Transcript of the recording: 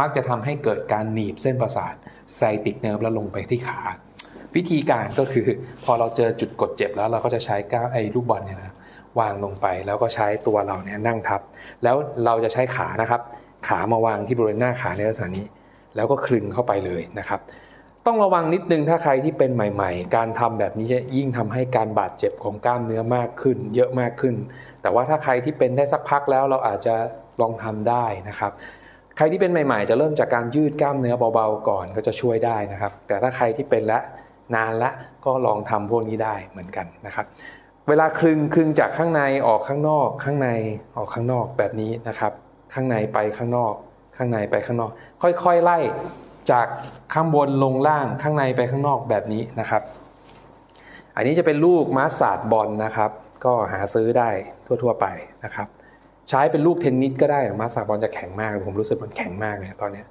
มักจะทำให้เกิดการหนีบเส้นประสาทไซติกเนิร์ฟแล้วลงไปที่ขา วิธีการก็คือพอเราเจอจุดกดเจ็บแล้วเราก็จะใช้ก้าวไอ้ลูกบอลเนี่ยนะวางลงไปแล้วก็ใช้ตัวเราเนี่ยนั่งทับ แล้วเราจะใช้ขานะครับ ขามาวางที่บริเวณหน้าขาในลักษณะนี้ แล้วก็คลึงเข้าไปเลยนะครับต้องระวังนิดนึงถ้าใครที่เป็นใหม่ ๆ การทำแบบนี้จะยิ่งทำให้การบาดเจ็บของกล้ามเนื้อมากขึ้น เยอะมากขึ้น แต่ว่าถ้าใครที่เป็นได้สักพักแล้วเราอาจจะลองทำได้นะครับ ใครที่เป็นใหม่ๆ จะเริ่มจากการยืดกล้ามเนื้อเบาๆก่อนก็จะช่วยได้นะครับ แต่ถ้าใครที่เป็นและนานละก็ลองทำพวกนี้ได้เหมือนกันนะครับ เวลาคลึงคลึงจากข้างในออกข้างนอก ข้างในออกข้างนอกแบบนี้นะครับ ข้างในไปข้างนอก ข้างในไปข้างนอก ค่อยๆไล่จากข้างบนลงล่างข้างในไปข้างนอกแบบนี้นะครับ อันนี้จะเป็นลูกมาสซาดบอลนะครับ ก็หาซื้อได้ทั่วๆไปนะครับ ใช้เป็นลูกเทนนิสก็ได้มาสซาบอลจะแข็งมากผมรู้สึกมันแข็งมากเลยตอนเนี้ย